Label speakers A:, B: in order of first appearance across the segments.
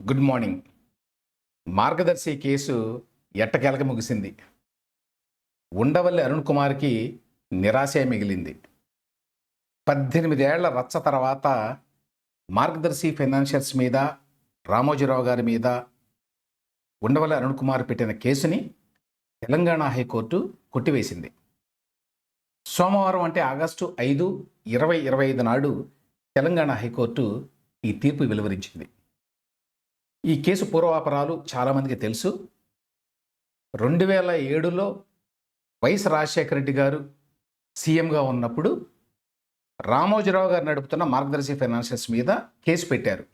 A: Good morning. మార్గదర్శి case ఎట్టకేలక ముగిసింది. ఉండవల్లి అరుణ్ కుమార్కి నిరాశే మిగిలింది. పద్దెనిమిదేళ్ళ రచ్చ తర్వాత మార్గదర్శి ఫైనాన్షియల్స్ మీద రామోజీరావు గారి మీద ఉండవల్లి అరుణ్ కుమార్ పెట్టిన కేసుని తెలంగాణ హైకోర్టు కొట్టివేసింది. సోమవారం అంటే ఆగస్టు ఐదు ఇరవై ఇరవై ఐదు నాడు తెలంగాణ హైకోర్టు ఈ తీర్పు వెలువరించింది. ఈ కేసు పూర్వాపరాలు చాలామందికి తెలుసు. రెండు వేల ఏడులో వైఎస్ రాజశేఖర రెడ్డి గారు సీఎంగా ఉన్నప్పుడు రామోజీరావు గారు నడుపుతున్న మార్గదర్శి ఫైనాన్షియల్స్ మీద కేసు పెట్టారు.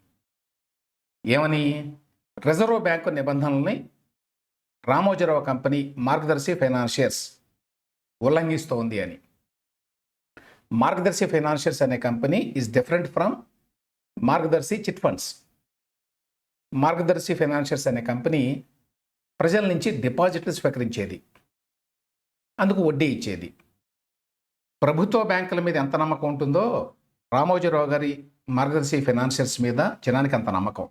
A: ఏమని? రిజర్వ్ బ్యాంకు నిబంధనల్ని రామోజీరావు కంపెనీ మార్గదర్శి ఫైనాన్షియర్స్ ఉల్లంఘిస్తోంది అని. మార్గదర్శి ఫైనాన్షియర్స్ అనే company is different from Margadarsi chit funds. Margadarsi financiers అనే కంపెనీ ప్రజల నుంచి డిపాజిట్లు స్వీకరించేది. అందుకు వడ్డీ ఇచ్చేది. ప్రభుత్వ బ్యాంకుల మీద ఎంత నమ్మకం ఉంటుందో రామోజీరావు గారి మార్గదర్శి ఫైనాన్షియర్స్ మీద జనానికి అంత నమ్మకం.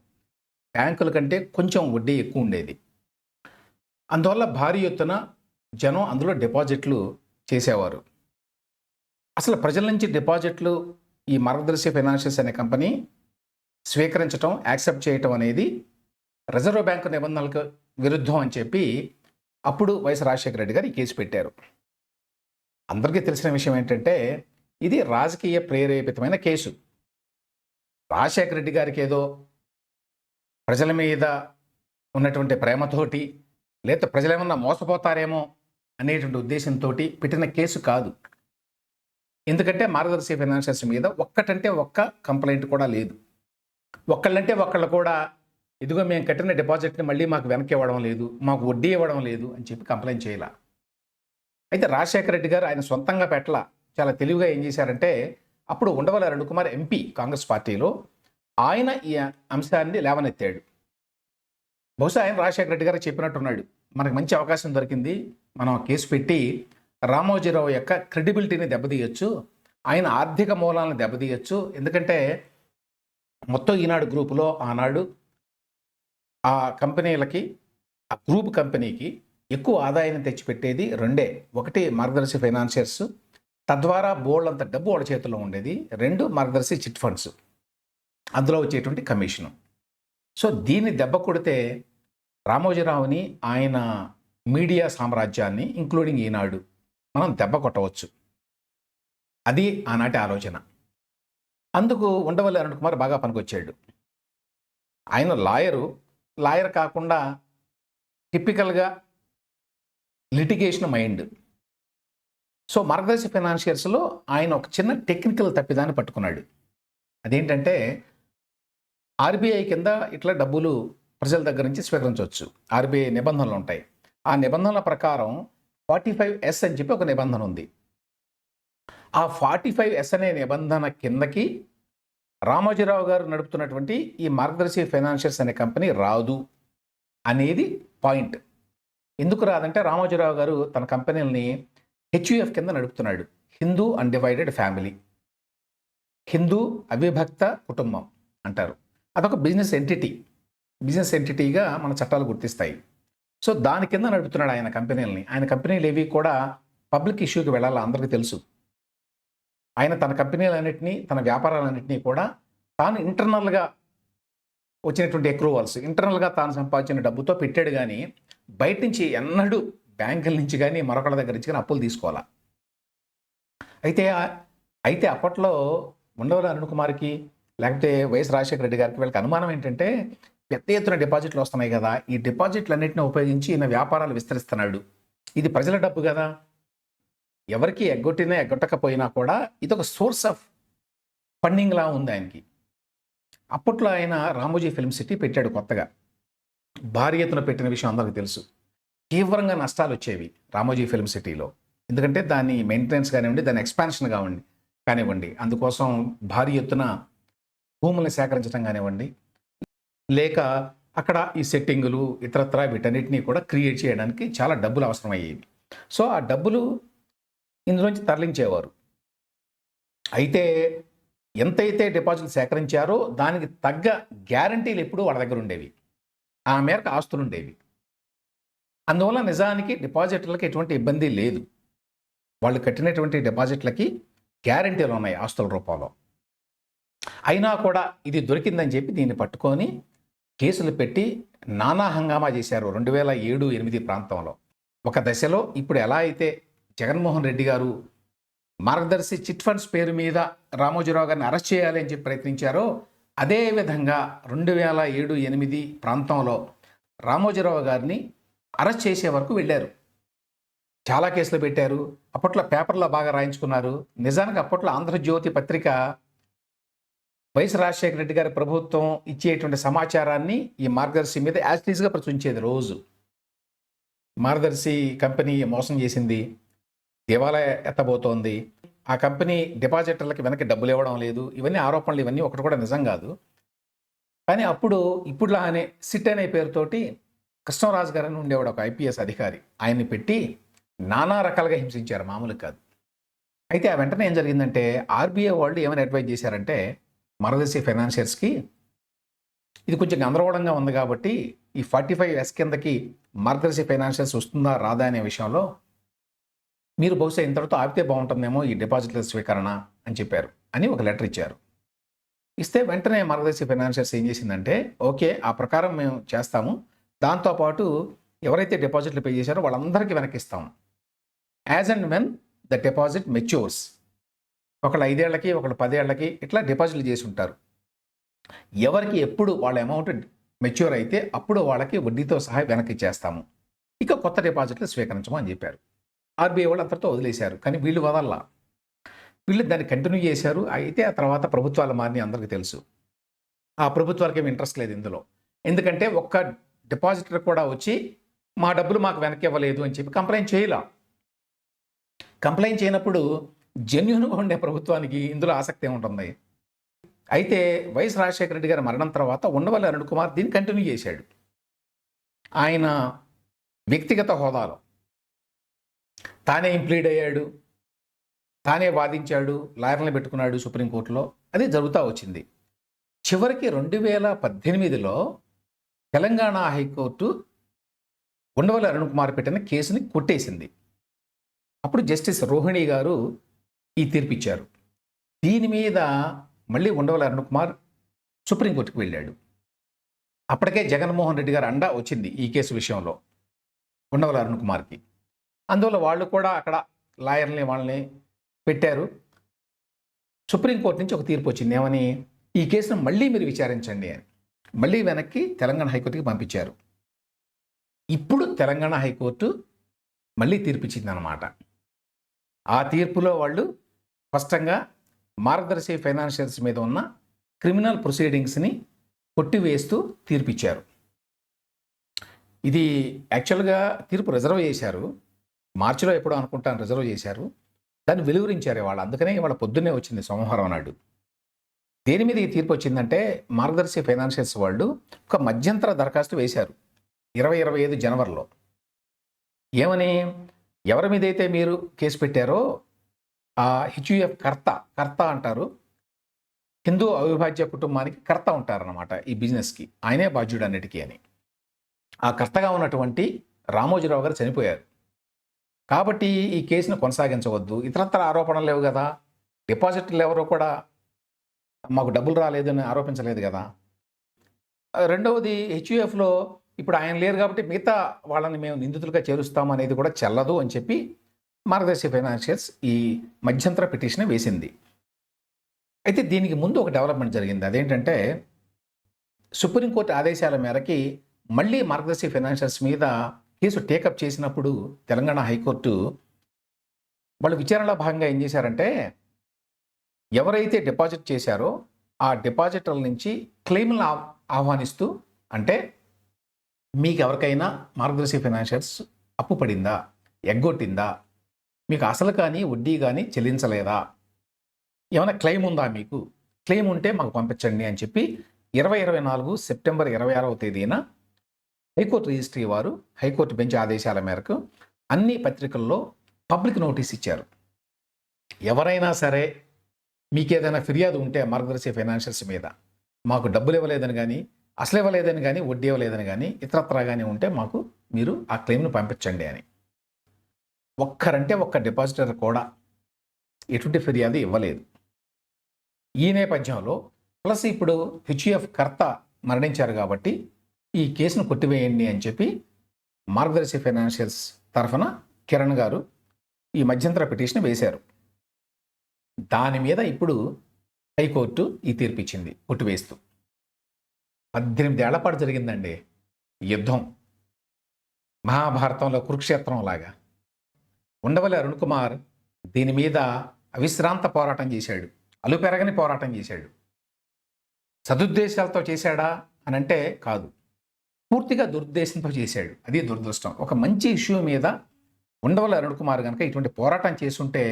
A: బ్యాంకుల కంటే కొంచెం వడ్డీ ఎక్కువ ఉండేది. అందువల్ల భారీ ఎత్తున జనం అందులో డిపాజిట్లు చేసేవారు. అసలు ప్రజల నుంచి డిపాజిట్లు ఈ మార్గదర్శి ఫైనాన్షియల్స్ అనే కంపెనీ స్వీకరించడం యాక్సెప్ట్ చేయటం అనేది రిజర్వ్ బ్యాంకు నిబంధనలకు విరుద్ధం అని చెప్పి అప్పుడు వైఎస్ రాజశేఖర రెడ్డి గారు ఈ కేసు పెట్టారు. అందరికీ తెలిసిన విషయం ఏంటంటే ఇది రాజకీయ ప్రేరేపితమైన కేసు. రాజశేఖర రెడ్డి గారికి ఏదో ప్రజల మీద ఉన్నటువంటి ప్రేమతోటి లేదా ప్రజలేమన్నా మోసపోతారేమో అనేటువంటి ఉద్దేశంతో పెట్టిన కేసు కాదు. ఎందుకంటే మార్గదర్శి ఫైనాన్షియల్స్ మీద ఒక్కటంటే ఒక్క కంప్లైంట్ కూడా లేదు. ఒక్కళ్ళంటే ఒక్కళ్ళు కూడా ఇదిగో మేము కట్టిన డిపాజిట్ని మళ్ళీ మాకు వెనక్కి ఇవ్వడం లేదు మాకు వడ్డీ ఇవ్వడం లేదు అని చెప్పి కంప్లైంట్ చేయాల. అయితే రాజశేఖర రెడ్డి గారు ఆయన సొంతంగా పెట్టల. చాలా తెలివిగా ఏం చేశారంటే అప్పుడు ఉండవల అరుణ్ కుమార్ ఎంపీ కాంగ్రెస్ పార్టీలో ఆయన ఈ అంశాన్ని లేవనెత్తాడు. బహుశా ఆయన రాజశేఖర రెడ్డి గారు చెప్పినట్టున్నాడు. మనకు మంచి అవకాశం దొరికింది మనం కేసు పెట్టి రామోజీరావు యొక్క క్రెడిబిలిటీని దెబ్బతీయచ్చు ఆయన ఆర్థిక మూలాలను దెబ్బతీయచ్చు ఎందుకంటే మొత్తం ఈనాడు గ్రూపులో ఆనాడు ఆ కంపెనీలకి ఆ గ్రూప్ కంపెనీకి ఎక్కువ ఆదాయాన్ని తెచ్చిపెట్టేది రెండే. ఒకటి మార్గదర్శి ఫైనాన్షియర్స్ తద్వారా బోర్డు అంత డబ్బు వాళ్ళ చేతిలో ఉండేది. రెండు మార్గదర్శి చిట్ ఫండ్స్. అందులో వచ్చేటువంటి కమిషను. సో దీన్ని దెబ్బ కొడితే రామోజీరావుని ఆయన మీడియా సామ్రాజ్యాన్ని ఇంక్లూడింగ్ ఈనాడు మనం దెబ్బ కొట్టవచ్చు. అది ఆనాటి ఆలోచన. అందుకు ఉండవల్లి అరుణ్ కుమార్ బాగా పనికొచ్చాడు. ఆయన లాయరు లాయర్ కాకుండా టిపికల్గా లిటిగేషన్ మైండ్. సో మార్గదర్శి ఫైనాన్షియర్స్లో ఆయన ఒక చిన్న టెక్నికల్ తప్పిదాన్ని పట్టుకున్నాడు. అదేంటంటే ఆర్బీఐ కింద ఇట్లా డబ్బులు ప్రజల దగ్గర నుంచి స్వీకరించవచ్చు. ఆర్బీఐ నిబంధనలు ఉంటాయి. ఆ నిబంధనల ప్రకారం ఫార్టీ ఫైవ్ ఎస్ అని చెప్పి ఒక నిబంధన ఉంది. ఆ ఫార్టీ ఫైవ్ ఎస్ అనే నిబంధన కిందకి రామోజీరావు గారు నడుపుతున్నటువంటి ఈ మార్గదర్శి ఫైనాన్షియల్స్ అనే కంపెనీ రాదు అనేది పాయింట్. ఎందుకు రాదంటే రామోజీరావు గారు తన కంపెనీలని హెచ్యుఎఫ్ కింద నడుపుతున్నాడు. Hindu undivided family. హిందూ అవిభక్త కుటుంబం అంటారు. అదొక బిజినెస్ ఎంటిటీ. బిజినెస్ ఎంటిటీగా మన చట్టాలు గుర్తిస్తాయి. సో దాని కింద నడుపుతున్నాడు ఆయన కంపెనీలని. ఆయన కంపెనీలు ఏవి కూడా పబ్లిక్ ఇష్యూకి వెళ్ళాలి అందరికీ తెలుసు. ఆయన తన కంపెనీలన్నింటినీ తన వ్యాపారాలన్నింటినీ కూడా తాను ఇంటర్నల్గా వచ్చినటువంటి అక్రూవల్స్ ఇంటర్నల్గా తాను సంపాదించిన డబ్బుతో పెట్టాడు కానీ బయట నుంచి ఎన్నడూ బ్యాంకుల నుంచి కానీ మరొకళ్ళ దగ్గర నుంచి కానీ అప్పులు తీసుకోవాలా? అయితే అయితే అప్పట్లో ఉండవల అరుణ్ కుమార్కి లేకపోతే వైఎస్ రాజశేఖర రెడ్డి గారికి వీళ్ళకి అనుమానం ఏంటంటే పెద్ద ఎత్తున డిపాజిట్లు వస్తున్నాయి కదా ఈ డిపాజిట్లన్నింటినీ ఉపయోగించి ఈయన వ్యాపారాలు విస్తరిస్తున్నాడు. ఇది ప్రజల డబ్బు కదా. ఎవరికి ఎగ్గొట్టినా ఎగ్గొట్టకపోయినా కూడా ఇది ఒక సోర్స్ ఆఫ్ ఫండింగ్లా ఉంది ఆయనకి. అప్పట్లో ఆయన రామోజీ ఫిల్మ్ సిటీ పెట్టాడు కొత్తగా. భారీ ఎత్తున పెట్టిన విషయం అందరికీ తెలుసు. తీవ్రంగా నష్టాలు వచ్చేవి రామోజీ ఫిల్మ్ సిటీలో. ఎందుకంటే దాని మెయింటెనెన్స్ కానివ్వండి దాని ఎక్స్పాన్షన్ కావండి కానివ్వండి. అందుకోసం భారీ ఎత్తున భూములను సేకరించడం కానివ్వండి లేక అక్కడ ఈ సెట్టింగులు ఇతరత్ర వీటన్నిటినీ కూడా క్రియేట్ చేయడానికి చాలా డబ్బులు అవసరమయ్యేవి. సో ఆ డబ్బులు ఇందులోంచి తరలించేవారు. అయితే ఎంతైతే డిపాజిట్లు సేకరించారో దానికి తగ్గ గ్యారంటీలు ఎప్పుడూ వాళ్ళ దగ్గర ఉండేవి. ఆ మేరకు ఆస్తులు ఉండేవి. అందువల్ల నిజానికి డిపాజిట్లకి ఎటువంటి ఇబ్బంది లేదు. వాళ్ళు కట్టినటువంటి డిపాజిట్లకి గ్యారంటీలు ఉన్నాయి ఆస్తుల రూపంలో. అయినా కూడా ఇది దొరికిందని చెప్పి దీన్ని పట్టుకొని కేసులు పెట్టి నానా హంగామా చేశారు రెండు వేల ఏడు ఎనిమిది ప్రాంతంలో. ఒక దశలో ఇప్పుడు ఎలా అయితే జగన్మోహన్ రెడ్డి గారు మార్గదర్శి చిట్ ఫండ్స్ పేరు మీద రామోజీరావు గారిని అరెస్ట్ చేయాలి అని చెప్పి ప్రయత్నించారో అదే విధంగా రెండు వేల ఏడు ఎనిమిది ప్రాంతంలో రామోజీరావు గారిని అరెస్ట్ చేసే వరకు వెళ్ళారు. చాలా కేసులు పెట్టారు. అప్పట్లో పేపర్లో బాగా రాయించుకున్నారు. నిజానికి అప్పట్లో ఆంధ్రజ్యోతి పత్రిక వైఎస్ రాజశేఖర రెడ్డి గారి ప్రభుత్వం ఇచ్చేటువంటి సమాచారాన్ని ఈ మార్గదర్శి మీద యాజ్టీస్గా ప్రచురించేది రోజు. మార్గదర్శి కంపెనీ మోసం చేసింది. దేవాలయ ఎత్తబోతోంది. ఆ కంపెనీ డిపాజిటర్లకి వెనక్కి డబ్బులు ఇవ్వడం లేదు. ఇవన్నీ ఆరోపణలు ఇవన్నీ ఒకటి కూడా నిజం కాదు. కానీ అప్పుడు ఇప్పుడులా అనే సిట్ అనే పేరుతోటి కృష్ణరాజు గారు అని ఉండేవాడు ఒక ఐపీఎస్ అధికారి. ఆయన్ని పెట్టి నానా రకాలుగా హింసించారు. మామూలు కాదు. అయితే ఆ వెంటనే ఏం జరిగిందంటే ఆర్బీఐ వాళ్ళు ఏమైనా అడ్వైజ్ చేశారంటే మరదశి ఫైనాన్షియర్స్కి ఇది కొంచెం గందరగోళంగా ఉంది కాబట్టి ఈ ఫార్టీ ఫైవ్ ఎస్ కిందకి మార్గదర్శి ఫైనాన్షియల్స్ వస్తుందా రాదా అనే విషయంలో మీరు బహుశా ఇంతటితో ఆపితే బాగుంటుందేమో ఈ డిపాజిట్ల స్వీకరణ అని చెప్పారు అని ఒక లెటర్ ఇచ్చారు. ఇస్తే వెంటనే మార్గదర్శి ఫైనాన్షియల్స్ ఏం చేసిందంటే ఓకే ఆ ప్రకారం మేము చేస్తాము. దాంతోపాటు ఎవరైతే డిపాజిట్లు పే చేశారో వాళ్ళందరికీ వెనక్కిస్తాము as and when the deposit matures. ఒకళ్ళు ఐదేళ్ళకి ఒకళ్ళు పదేళ్ళకి ఇట్లా డిపాజిట్లు చేసి ఉంటారు. ఎవరికి ఎప్పుడు వాళ్ళ అమౌంట్ మెచ్యూర్ అయితే అప్పుడు వాళ్ళకి వడ్డీతో సహా వెనక్కి చేస్తాము. ఇక కొత్త డిపాజిట్లు స్వీకరించము అని చెప్పారు. ఆర్బీఐ వాళ్ళు అంతటితో వదిలేశారు. కానీ వీళ్ళు వదల్లా. వీళ్ళు దాన్ని కంటిన్యూ చేశారు. అయితే ఆ తర్వాత ప్రభుత్వాలు మారిని అందరికీ తెలుసు. ఆ ప్రభుత్వాలకి ఏమి ఇంట్రెస్ట్ లేదు ఇందులో. ఎందుకంటే ఒక్క డిపాజిటర్ కూడా వచ్చి మా డబ్బులు మాకు వెనక్కి ఇవ్వలేదు అని చెప్పి కంప్లైంట్ చేయలా. కంప్లైంట్ చేయనప్పుడు జెన్యున్గా ఉండే ప్రభుత్వానికి ఇందులో ఆసక్తి ఉంటుంది అయితే వైఎస్ రాజశేఖర రెడ్డి గారి మరణం తర్వాత ఉండవల్లి అరుణ్ కుమార్ దీన్ని కంటిన్యూ చేశాడు. ఆయన వ్యక్తిగత హోదాలో. తానే ఇంప్లీడ్ అయ్యాడు తానే వాదించాడు లాయర్లను పెట్టుకున్నాడు సుప్రీంకోర్టులో. అది జరుగుతూ వచ్చింది. చివరికి రెండు వేల పద్దెనిమిదిలో తెలంగాణ హైకోర్టు ఉండవల్లి అరుణ్ కుమార్ పెట్టిన కేసుని కొట్టేసింది. అప్పుడు జస్టిస్ రోహిణి గారు ఈ తీర్పిచ్చారు. దీని మీద మళ్ళీ ఉండవల్లి అరుణ్ కుమార్ సుప్రీంకోర్టుకు వెళ్ళాడు. అప్పటికే జగన్మోహన్ రెడ్డి గారు అండా వచ్చింది ఈ కేసు విషయంలో ఉండవల్లి అరుణ్ కుమార్కి. అందువల్ల వాళ్ళు కూడా అక్కడ లాయర్ని వాళ్ళని పెట్టారు. సుప్రీంకోర్టు నుంచి ఒక తీర్పు వచ్చింది. ఏమని? ఈ కేసును మళ్ళీ మీరు విచారించండి అని. మళ్ళీ వెనక్కి తెలంగాణ హైకోర్టుకి పంపించారు. ఇప్పుడు తెలంగాణ హైకోర్టు మళ్ళీ తీర్పిచ్చింది అనమాట ఆ తీర్పులో వాళ్ళు స్పష్టంగా మార్గదర్శి ఫైనాన్షియల్స్ మీద ఉన్న క్రిమినల్ ప్రొసీడింగ్స్ని కొట్టివేస్తూ తీర్పిచ్చారు. ఇది యాక్చువల్గా తీర్పు రిజర్వ్ చేశారు. మార్చిలో ఎప్పుడో అనుకుంటాను రిజర్వ్ చేశారు. దాన్ని వెలువరించారు వాళ్ళు. అందుకనే ఇవాళ పొద్దున్నే వచ్చింది సోమవారం నాడు. దేని మీద ఈ తీర్పు వచ్చిందంటే మార్గదర్శి ఫైనాన్షియల్స్ వాళ్ళు ఒక మధ్యంతర దరఖాస్తు వేశారు. ఇరవై ఇరవై ఐదు జనవరిలో. ఏమని? ఎవరి మీద అయితే మీరు కేసు పెట్టారో ఆ హెచ్యుఎఫ్ కర్త కర్త అంటారు. హిందూ అవిభాజ్య కుటుంబానికి కర్త ఉంటారనమాట ఈ బిజినెస్కి. ఆయనే బాధ్యుడు అన్నిటికీ అని. ఆ కర్తగా ఉన్నటువంటి రామోజీరావు గారు చనిపోయారు. కాబట్టి ఈ కేసును కొనసాగించవద్దు. ఇతరత్ర ఆరోపణలు లేవు కదా. డిపాజిట్లు ఎవరు కూడా మాకు డబ్బులు రాలేదు అని ఆరోపించలేదు కదా. రెండవది హెచ్యుఎఫ్లో ఇప్పుడు ఆయన లేరు కాబట్టి మిగతా వాళ్ళని మేము నిందితులుగా చేరుస్తాం అనేది కూడా చెల్లదు అని చెప్పి మార్గదర్శి ఫైనాన్షియల్స్ ఈ మధ్యంతర పిటిషన్ వేసింది. అయితే దీనికి ముందు ఒక డెవలప్మెంట్ జరిగింది. అదేంటంటే సుప్రీంకోర్టు ఆదేశాల మేరకి మళ్ళీ మార్గదర్శి ఫైనాన్షియల్స్ మీద కేసు టేకప్ చేసినప్పుడు తెలంగాణ హైకోర్టు వాళ్ళు విచారణలో భాగంగా ఏం చేశారంటే ఎవరైతే డిపాజిట్ చేశారో ఆ డిపాజిటర్ల నుంచి క్లెయిమ్లను ఆహ్వానిస్తూ అంటే మీకు ఎవరికైనా మార్గదర్శి ఫైనాన్షియల్స్ అప్పు పడిందా? ఎగ్గొట్టిందా? మీకు అసలు కానీ వడ్డీ కానీ చెల్లించలేదా? ఏమైనా క్లెయిమ్ ఉందా మీకు? క్లెయిమ్ ఉంటే మాకు పంపించండి అని చెప్పి ఇరవై ఇరవై నాలుగు సెప్టెంబర్ ఇరవై ఆరవ తేదీన హైకోర్టు రిజిస్ట్రీ వారు హైకోర్టు బెంచ్ ఆదేశాల మేరకు అన్ని పత్రికల్లో పబ్లిక్ నోటీస్ ఇచ్చారు. ఎవరైనా సరే మీకు ఏదైనా ఫిర్యాదు ఉంటే మార్గదర్శి ఫైనాన్షియల్స్ మీద. మాకు డబ్బులు ఇవ్వలేదని కానీ అసలు ఇవ్వలేదని కానీ వడ్డీ ఇవ్వలేదని కానీ ఇతరత్రా కానీ ఉంటే మాకు మీరు ఆ క్లెయిమ్ను పంపించండి అని. ఒక్కరంటే ఒక్క డిపాజిటర్ కూడా ఎటువంటి ఫిర్యాదు ఇవ్వలేదు. ఈ నేపథ్యంలో ప్లస్ ఇప్పుడు హెచ్యుఎఫ్ కర్త మరణించారు కాబట్టి ఈ కేసును కొట్టివేయండి అని చెప్పి మార్గదర్శి ఫైనాన్షియల్స్ తరఫున కిరణ్ గారు ఈ మధ్యంతర పిటిషన్ వేశారు. దాని మీద ఇప్పుడు హైకోర్టు ఈ తీర్పు ఇచ్చింది కొట్టివేస్తూ. పద్దెనిమిది పాటు జరిగిందండి యుద్ధం. మహాభారతంలో కురుక్షేత్రం లాగా. ఉండవల్లి అరుణ్ కుమార్ దీని మీద అవిశ్రాంత పోరాటం చేశాడు. అలుపెరగని పోరాటం చేశాడు. సదుద్దేశాలతో చేశాడా అని అంటే కాదు. పూర్తిగా దుర్దేశింపజేశాడు చేశాడు. అది దురదృష్టం. ఒక మంచి ఇష్యూ మీద ఉండవల్లి అరుణ్ కుమార్ కనుక ఇటువంటి పోరాటం చేసుంటే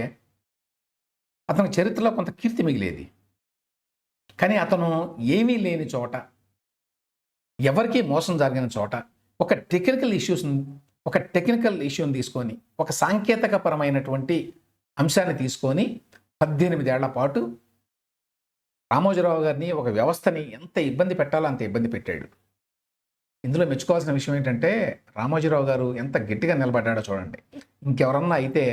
A: అతని చరిత్రలో కొంత కీర్తి మిగిలేది. కానీ అతను ఏమీ లేని చోట ఎవరికీ మోసం జరిగిన చోట ఒక టెక్నికల్ ఇష్యూస్ ఒక టెక్నికల్ ఇష్యూని తీసుకొని ఒక సాంకేతికపరమైనటువంటి అంశాన్ని తీసుకొని పద్దెనిమిదేళ్ళ పాటు రామోజీరావు గారిని ఒక వ్యవస్థని ఎంత ఇబ్బంది పెట్టాలో అంత ఇబ్బంది పెట్టాడు. ఇందులో మెచ్చుకోవాల్సిన విషయం ఏంటంటే రామోజీరావు గారు ఎంత గట్టిగా నిలబడ్డాడో చూడండి. ఇంకెవరన్నా అయితే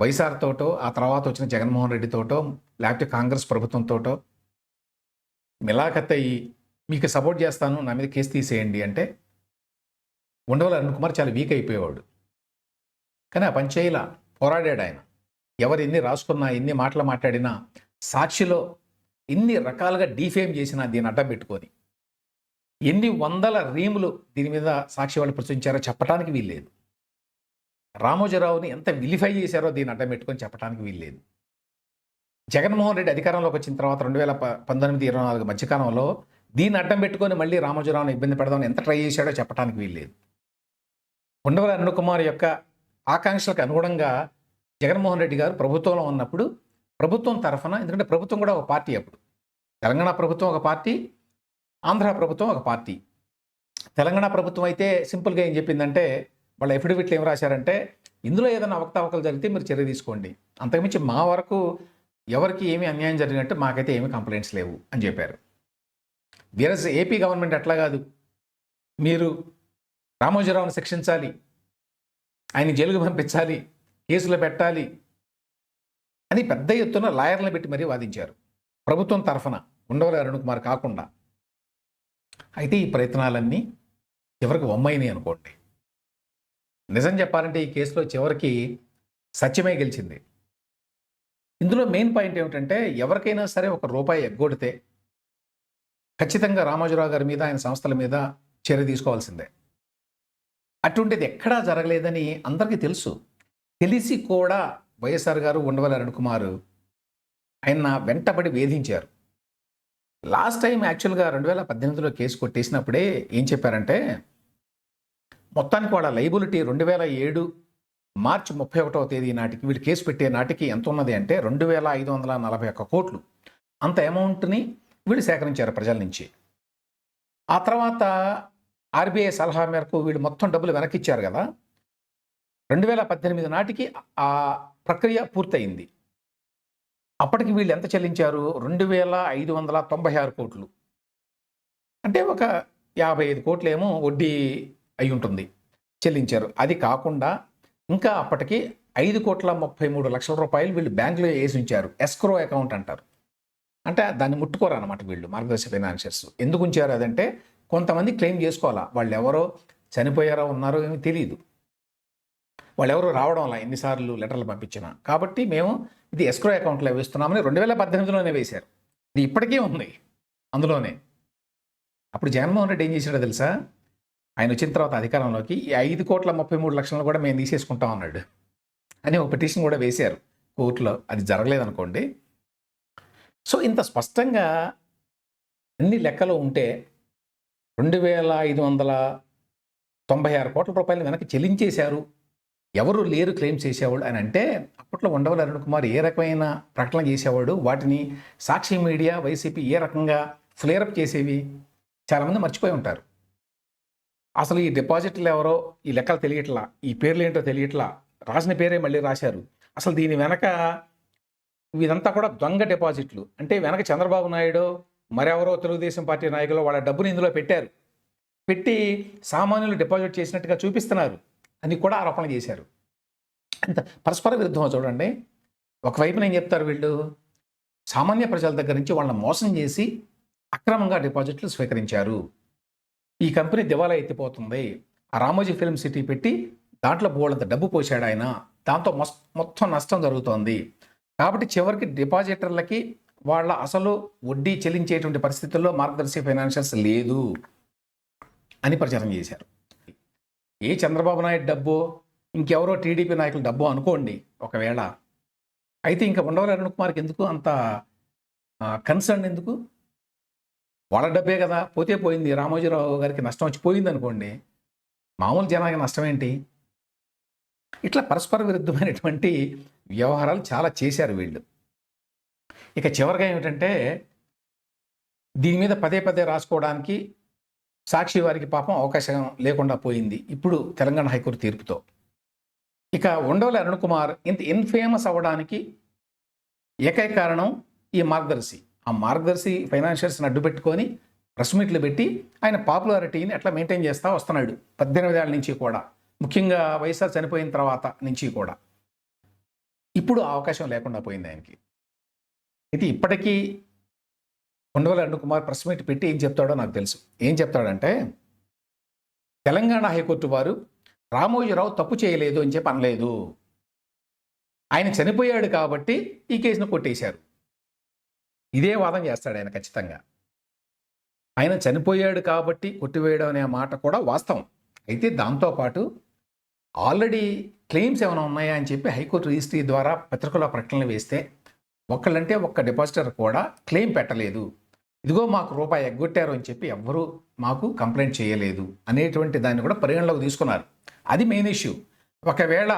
A: వైఎస్ఆర్ తోటో ఆ తర్వాత వచ్చిన జగన్మోహన్ రెడ్డితోటో లేకపోతే కాంగ్రెస్ ప్రభుత్వంతోటో మిలాఖత్ అయ్యి మీకు సపోర్ట్ చేస్తాను నా మీద కేసు తీసేయండి అంటే ఉండవల్లి అరుణ్ కుమార్ చాలా వీక్ అయిపోయేవాడు. కానీ ఆ పంచేయిలా పోరాడాడు ఆయన. ఎవరు ఎన్ని రాసుకున్నా ఎన్ని మాటలు మాట్లాడినా సాక్షిలో ఎన్ని రకాలుగా డీఫేమ్ చేసినా దీన్ని అడ్డం పెట్టుకొని ఎన్ని వందల రీములు దీని మీద సాక్షి వాళ్ళు ప్రచురించారో చెప్పడానికి వీల్లేదు. రామోజీరావుని ఎంత విలిఫై చేశారో దీన్ని అడ్డం పెట్టుకొని చెప్పడానికి వీల్లేదు. జగన్మోహన్ రెడ్డి అధికారంలోకి వచ్చిన తర్వాత రెండు వేల పంతొమ్మిది ఇరవై నాలుగు మధ్యకాలంలో దీన్ని అడ్డం పెట్టుకొని మళ్ళీ రామోజీరావుని ఇబ్బంది పెడదామని ఎంత ట్రై చేశాడో చెప్పడానికి వీల్లేదు. ఉండవల అరుణ్ యొక్క ఆకాంక్షలకు అనుగుణంగా జగన్మోహన్ రెడ్డి గారు ప్రభుత్వంలో ఉన్నప్పుడు ప్రభుత్వం తరఫున ఎందుకంటే ప్రభుత్వం కూడా ఒక పార్టీ అప్పుడు. తెలంగాణ ప్రభుత్వం ఒక పార్టీ ఆంధ్ర ప్రభుత్వం ఒక పార్టీ. తెలంగాణ ప్రభుత్వం అయితే సింపుల్గా ఏం చెప్పిందంటే వాళ్ళ ఎఫిడవిట్లు ఏం రాశారంటే ఇందులో ఏదైనా అవకతవకలు జరిగితే మీరు చర్య తీసుకోండి. అంతకుమించి మా వరకు ఎవరికి ఏమీ అన్యాయం జరిగినట్టు మాకైతే ఏమీ కంప్లైంట్స్ లేవు అని చెప్పారు. వీరస్ ఏపీ గవర్నమెంట్ అట్లా కాదు. మీరు రామోజీరావును శిక్షించాలి ఆయన జైలుకు పంపించాలి కేసులు పెట్టాలి అని పెద్ద ఎత్తున లాయర్లను పెట్టి మరీ వాదించారు. ప్రభుత్వం తరఫున ఉండవల్లి అరుణ్ కుమార్ కాకుండా. అయితే ఈ ప్రయత్నాలన్నీ చివరికి వమ్మైనాయి అనుకోండి. నిజం చెప్పాలంటే ఈ కేసులో చివరికి సత్యమే గెలిచింది. ఇందులో మెయిన్ పాయింట్ ఏమిటంటే ఎవరికైనా సరే ఒక రూపాయి ఎగ్గొడితే ఖచ్చితంగా రామోజీరావు గారి మీద ఆయన సంస్థల మీద చర్య తీసుకోవాల్సిందే. అటువంటిది ఎక్కడా జరగలేదని అందరికీ తెలుసు. తెలిసి కూడా వైఎస్ఆర్ గారు ఉండవల్లి అరుణ్ కుమార్ ఆయన వెంటబడి వేధించారు. లాస్ట్ టైం యాక్చువల్గా రెండు వేల పద్దెనిమిదిలో కేసు కొట్టేసినప్పుడే ఏం చెప్పారంటే మొత్తానికి వాళ్ళ లైబిలిటీ రెండు వేల ఏడు మార్చి ముప్పై ఒకటవ తేదీ నాటికి వీళ్ళు కేసు పెట్టే నాటికి ఎంత ఉన్నది అంటే రెండు వేల ఐదు వందల నలభై ఒక్క కోట్లు. అంత అమౌంట్ని వీళ్ళు సేకరించారు ప్రజల నుంచి. ఆ తర్వాత ఆర్బీఐ సలహా మేరకు వీళ్ళు మొత్తం డబ్బులు వెనక్కిచ్చారు కదా. రెండు వేల పద్దెనిమిది నాటికి ఆ ప్రక్రియ పూర్తయింది. అప్పటికి వీళ్ళు ఎంత చెల్లించారు? రెండు వేల ఐదు వందల తొంభై ఆరు కోట్లు. అంటే ఒక యాభై ఐదు కోట్లేమో వడ్డీ అయి ఉంటుంది చెల్లించారు. అది కాకుండా ఇంకా అప్పటికి ఐదు కోట్ల ముప్పై మూడు లక్షల రూపాయలు వీళ్ళు బ్యాంకులో వేసి ఉంచారు ఎస్క్రో అకౌంట్ అంటారు. అంటే దాన్ని ముట్టుకోరు అనమాట వీళ్ళు మార్గదర్శక ఫైనాన్షియర్స్ ఎందుకు ఉంచారు అదంటే కొంతమంది క్లెయిమ్ చేసుకోవాలా? వాళ్ళు ఎవరో చనిపోయారో ఉన్నారో ఏమీ తెలియదు వాళ్ళు ఎవరు రావడం అలా ఎన్నిసార్లు లెటర్లు పంపించినా. కాబట్టి మేము ఇది ఎస్క్రో అకౌంట్లో వేస్తున్నామని రెండు వేల పద్దెనిమిదిలోనే వేశారు. ఇది ఇప్పటికీ ఉంది అందులోనే. అప్పుడు జగన్మోహన్ రెడ్డి ఏం చేశాడో తెలుసా? ఆయన వచ్చిన తర్వాత అధికారంలోకి ఈ ఐదు కోట్ల ముప్పై మూడు లక్షలను కూడా మేము తీసేసుకుంటాం అన్నాడు. అని ఒక పిటిషన్ కూడా వేశారు కోర్టులో. అది జరగలేదనుకోండి. సో ఇంత స్పష్టంగా అన్ని లెక్కలు ఉంటే రెండు వేల ఐదు వందల తొంభై ఆరు కోట్ల రూపాయలు వెనక్కి చెల్లించేశారు. ఎవరు లేరు క్లెయిమ్ చేసేవాడు అని అంటే అప్పట్లో ఉండవల అరుణ్ కుమార్ ఏ రకమైన ప్రకటన చేసేవాడు? వాటిని సాక్షి మీడియా వైసీపీ ఏ రకంగా ఫ్లేరప్ చేసేవి? చాలామంది మర్చిపోయి ఉంటారు. అసలు ఈ డిపాజిట్లు ఎవరో ఈ లెక్కలు తెలియట్లా ఈ పేర్లు ఏంటో తెలియట్లా రాసిన పేరే మళ్ళీ రాశారు. అసలు దీని వెనక ఇదంతా కూడా దొంగ డిపాజిట్లు. అంటే వెనక చంద్రబాబు నాయుడు మరెవరో తెలుగుదేశం పార్టీ నాయకులు వాళ్ళ డబ్బుని ఇందులో పెట్టారు. పెట్టి సామాన్యులు డిపాజిట్ చేసినట్టుగా చూపిస్తున్నారు. అని కూడా ఆరోపణలు చేశారు. అంత పరస్పర విరుద్ధమో చూడండి. ఒకవైపున ఏం చెప్తారు వీళ్ళు సామాన్య ప్రజల దగ్గర నుంచి వాళ్ళని మోసం చేసి అక్రమంగా డిపాజిట్లు స్వీకరించారు. ఈ కంపెనీ దివాలా ఎత్తిపోతుంది. ఆ రామోజీ ఫిల్మ్ సిటీ పెట్టి దాంట్లో బోళ్ళంత డబ్బు పోశాడు ఆయన. దాంతో మొస్- మొత్తం నష్టం జరుగుతోంది. కాబట్టి చివరికి డిపాజిటర్లకి వాళ్ళ అసలు వడ్డీ చెల్లించేటువంటి పరిస్థితుల్లో మార్గదర్శి ఫైనాన్షియల్స్ లేదు అని ప్రచారం చేశారు. ఏ చంద్రబాబు నాయుడు డబ్బు ఇంకెవరో టీడీపీ నాయకుల డబ్బు అనుకోండి ఒకవేళ. అయితే ఇంకా ఉండవల్లి అరుణ్ కుమార్కి ఎందుకు అంత కన్సర్న్ ఎందుకు? వాళ్ళ డబ్బే కదా పోతే పోయింది. రామోజీరావు గారికి నష్టం వచ్చి పోయింది అనుకోండి. మామూలు జనానికి నష్టం ఏంటి? ఇట్లా పరస్పర విరుద్ధమైనటువంటి వ్యవహారాలు చాలా చేశారు వీళ్ళు. ఇక చివరిగా ఏమిటంటే దీని మీద పదే పదే రాసుకోవడానికి సాక్షి వారికి పాపం అవకాశం లేకుండా పోయింది. ఇప్పుడు తెలంగాణ హైకోర్టు తీర్పుతో. ఇక ఉండవల్లి అరుణ్ కుమార్ ఇంత ఇన్ఫేమస్ అవ్వడానికి ఏకైక కారణం ఈ మార్గదర్శి. ఆ మార్గదర్శి ఫైనాన్షియల్స్ని అడ్డు పెట్టుకొని ప్రెస్ మీట్లు పెట్టి ఆయన పాపులారిటీని ఎట్లా మెయింటైన్ చేస్తా వస్తున్నాడు. పద్దెనిమిది ఏళ్ళ నుంచి కూడా. ముఖ్యంగా వైఎస్ఆర్ చనిపోయిన తర్వాత నుంచి కూడా. ఇప్పుడు అవకాశం లేకుండా పోయింది ఆయనకి. ఇది ఇప్పటికీ కొండవల అరుణ్ కుమార్ ప్రెస్ మీట్ పెట్టి ఏం చెప్తాడో నాకు తెలుసు. ఏం చెప్తాడంటే తెలంగాణ హైకోర్టు వారు రామోజీరావు తప్పు చేయలేదు అని చెప్పి అనలేదు. ఆయన చనిపోయాడు కాబట్టి ఈ కేసును కొట్టేశారు. ఇదే వాదం చేస్తాడు ఆయన ఖచ్చితంగా. ఆయన చనిపోయాడు కాబట్టి కొట్టివేయడం అనే మాట కూడా వాస్తవం. అయితే దాంతోపాటు ఆల్రెడీ క్లెయిమ్స్ ఏమైనా ఉన్నాయా అని చెప్పి హైకోర్టు రిజిస్ట్రీ ద్వారా పత్రికలో ప్రకటనలు వేస్తే ఒక్కళ్ళంటే ఒక్క డిపాజిటర్ కూడా క్లెయిమ్ పెట్టలేదు. ఇదిగో మాకు రూపాయి ఎగ్గొట్టారు అని చెప్పి ఎవ్వరూ మాకు కంప్లైంట్ చేయలేదు అనేటువంటి దాన్ని కూడా పరిగణలోకి తీసుకున్నారు. అది మెయిన్ ఇష్యూ ఒకవేళ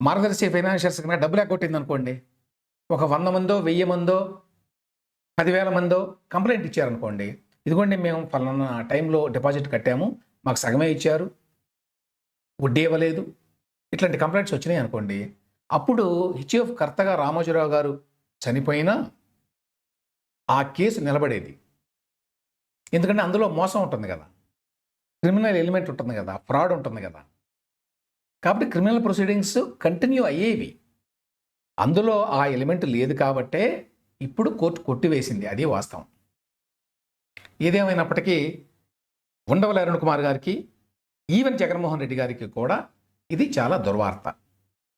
A: మార్గదర్శి ఫైనాన్షియల్స్ కనుక డబ్బులు ఎగ్గొట్టింది అనుకోండి ఒక వంద మందో వెయ్యి మందో పదివేల మందో కంప్లైంట్ ఇచ్చారనుకోండి ఇదిగోండి మేము ఫలానా టైంలో డిపాజిట్ కట్టాము మాకు సగమే ఇచ్చారు వడ్డీ ఇవ్వలేదు ఇట్లాంటి కంప్లైంట్స్ వచ్చినాయి అనుకోండి అప్పుడు హెచ్ఎఫ్ కర్తగా రామోజీరావు గారు చనిపోయినా ఆ కేసు నిలబడేది. ఎందుకంటే అందులో మోసం ఉంటుంది కదా. క్రిమినల్ ఎలిమెంట్ ఉంటుంది కదా. ఫ్రాడ్ ఉంటుంది కదా. కాబట్టి క్రిమినల్ ప్రొసీడింగ్స్ కంటిన్యూ అయ్యేవి. అందులో ఆ ఎలిమెంట్ లేదు కాబట్టే ఇప్పుడు కోర్టు కొట్టివేసింది. అది వాస్తవం. ఏదేమైనప్పటికీ ఉండవల అరుణ్ కుమార్ గారికి ఈవెన్ జగన్మోహన్ రెడ్డి గారికి కూడా ఇది చాలా దుర్వార్త.